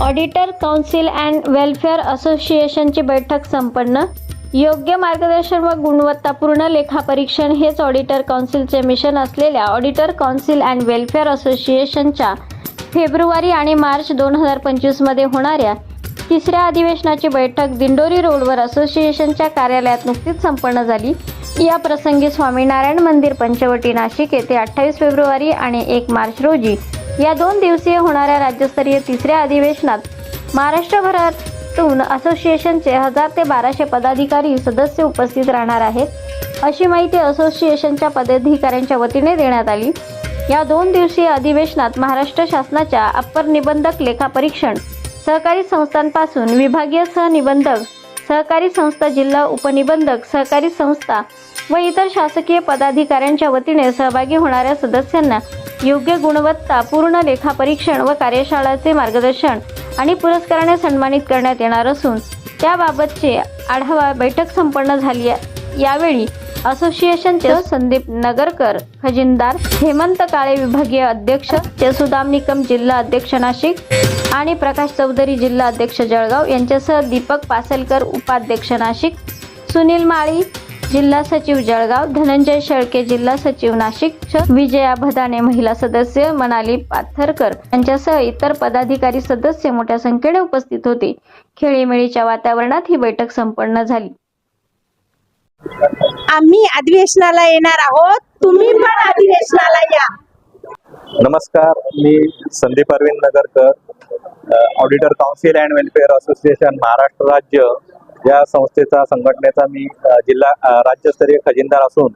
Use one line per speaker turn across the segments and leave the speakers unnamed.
Auditor council and welfare असोसिएशनची बैठक संपन्न. योग्य मार्गदर्शन व गुणवत्तापूर्ण लेखापरीक्षण हेच ऑडिटर काउन्सिलचे मिशन असलेल्या ऑडिटर काउन्सिल अँड वेलफेअर असोसिएशनच्या फेब्रुवारी आणि मार्च दोन हजार पंचवीसमध्ये होणाऱ्या तिसऱ्या अधिवेशनाची बैठक दिंडोरी रोडवर असोसिएशनच्या कार्यालयात नुकतीच संपन्न झाली. या प्रसंगी स्वामीनारायण मंदिर पंचवटी नाशिक येथे अठ्ठावीस फेब्रुवारी आणि एक मार्च रोजी या दोन दिवसीय होणाऱ्या राज्यस्तरीय तिसऱ्या अधिवेशनात महाराष्ट्रभरातून असोसिएशनचे हजार ते बाराशे पदाधिकारी सदस्य उपस्थित राहणार आहेत अशी माहिती असोसिएशनच्या पदाधिकाऱ्यांच्या वतीने देण्यात आली. या दोन दिवसीय अधिवेशनात महाराष्ट्र शासनाच्या अप्पर निबंधक लेखापरीक्षण सहकारी संस्थांपासून विभागीय सहनिबंधक सहकारी संस्था जिल्हा उपनिबंधक सहकारी संस्था व इतर शासकीय पदाधिकाऱ्यांच्या वतीने सहभागी होणाऱ्या सदस्यांना योग्य गुणवत्ता पूर्ण लेखापरीक्षण व कार्यशाळाचे मार्गदर्शन आणि पुरस्काराने सन्मानित करण्यात येणार असून त्याबाबतचे आढावा बैठक संपन्न झाली. यावेळी असोसिएशनचे संदीप नगरकर खजिनदार हेमंत काळे विभागीय अध्यक्ष सुदाम निकम जिल्हा अध्यक्ष नाशिक आणि प्रकाश चौधरी जिल्हा अध्यक्ष जळगाव यांच्यासह दीपक पासलकर उपाध्यक्ष नाशिक सुनील माळी जिल्हा सचिव जळगाव धनंजय शेळके जिल्हा सचिव नाशिक विजया भदाने महिला सदस्य मनाली पाथरकर यांच्यासह इतर पदाधिकारी सदस्य मोठ्या संख्येने उपस्थित होते. खेळीमेळीच्या वातावरणात ही बैठक संपन्न झाली.
आम्ही अधिवेशनाला येणार आहोत. तुम्ही पण अधिवेशनाला या.
नमस्कार मी Sandeep Arvind Nagarkar auditor council and welfare association Maharashtra राज्य. या संस्थेचा संघटनेचा मी जिल्हा राज्यस्तरीय खजिनदार असून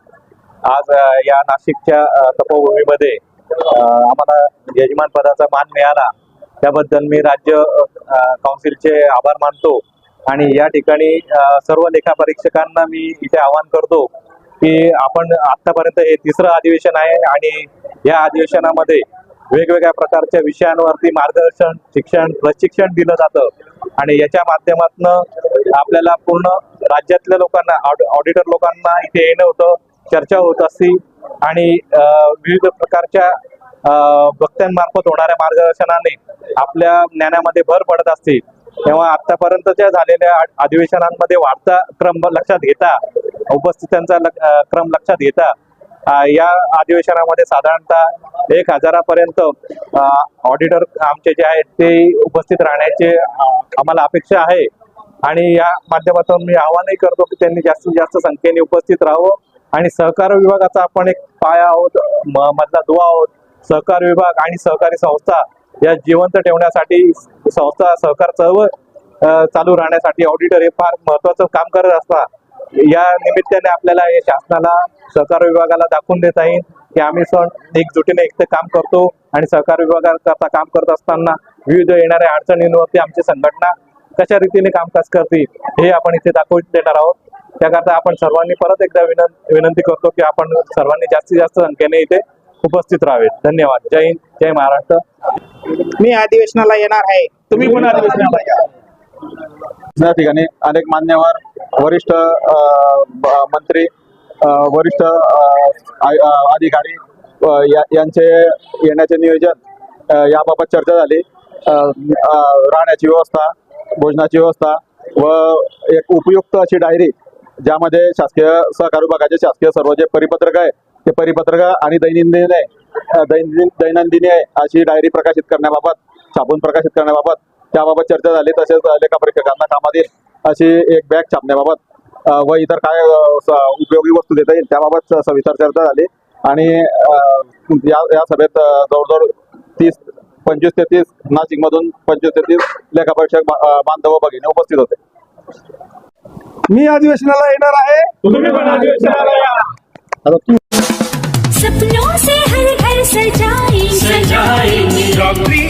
आज या नाशिकच्या तपोभूमीमध्ये आम्हाला यजमान पदाचा मान मिळाला. त्याबद्दल मी राज्य काउन्सिलचे आभार मानतो. आणि या ठिकाणी सर्व सर्व लेखापरीक्षकांना मी इथे आवाहन करतो की आपण आतापर्यंत हे तिसरं अधिवेशन आहे आणि या अधिवेशनामध्ये वेगवेगळ्या प्रकारच्या विषयांवरती मार्गदर्शन शिक्षण प्रशिक्षण दिलं जातं. आणि याच्या माध्यमातून आपल्याला पूर्ण राज्यातल्या लोकांना ऑडिटर लोकांना इथे येणं होतं चर्चा होत असती आणि विविध प्रकारच्या भक्त्यांमार्फत वक्त्यांमार्फत होणाऱ्या मार्गदर्शनाने आपल्या ज्ञानामध्ये भर पडत असते. तेव्हा आतापर्यंतच्या झालेल्या अधिवेशनांमध्ये वाढता क्रम लक्षात घेता उपस्थितांचा क्रम लक्षात घेता या अधिवेशनामध्ये साधारणतः एक हजारापर्यंत ऑडिटर आमचे जे आहेत ते उपस्थित राहण्याचे आम्हाला अपेक्षा आहे. आणि या माध्यमातून मी आवाहनही करतो की त्यांनी जास्तीत जास्त संख्येने उपस्थित राहावं. आणि सहकार विभागाचा आपण एक पाया आहोत म- मधला दुवा आहोत. सहकार विभाग आणि सहकारी संस्था या जिवंत ठेवण्यासाठी संस्था सहकार चळवळ चालू राहण्यासाठी ऑडिटर हे फार महत्वाचं काम करत असतात. या निमित्ताने आपल्याला हे शासनाला सहकार विभागाला दाखवून देता येईल की आम्ही सण एकजुटीने एकटे काम करतो आणि सहकार विभागाकरता काम करत असताना विविध येणाऱ्या अडचणींवरती आमची संघटना कशा रीतीने कामकाज करते हे आपण इथे दाखवून देणार आहोत. त्याकरता आपण सर्वांनी परत एकदा विनं विनंती करतो की आपण सर्वांनी जास्तीत जास्त संख्येने इथे उपस्थित राहावेत. धन्यवाद. जय हिंद. जय महाराष्ट्र.
मी अधिवेशनाला येणार आहे. तुम्ही पण अधिवेशनाला या.
या ठिकाणी अनेक मान्यवर वरिष्ठ मंत्री वरिष्ठ अधिकारी यांचे येण्याचे नियोजन याबाबत चर्चा झाली. राहण्याची व्यवस्था भोजनाची व्यवस्था व एक उपयुक्त अशी डायरी ज्यामध्ये शासकीय सहकार विभागाचे शासकीय सर्व जे परिपत्रक आहे ते परिपत्रक आणि दैनंदिन आहे दैनंदिन दैनंदिनी आहे अशी डायरी प्रकाशित करण्याबाबत छापून प्रकाशित करण्याबाबत त्याबाबत चर्चा झाली तसेच लेखापरीक्षकांना कामात येईल अशी एक बॅग छापण्याबाबत व इतर काय उपयोगी वस्तू देता येईल त्याबाबत सविस्तर चर्चा झाली. आणि या या सभेत जवळजवळ तीस पंचवीस ते तीस नाशिकमधून पंचवीस ते तीस लेखापरीक्षक बांधव भगिनी उपस्थित होते.
मी अधिवेशनाला येणार आहे.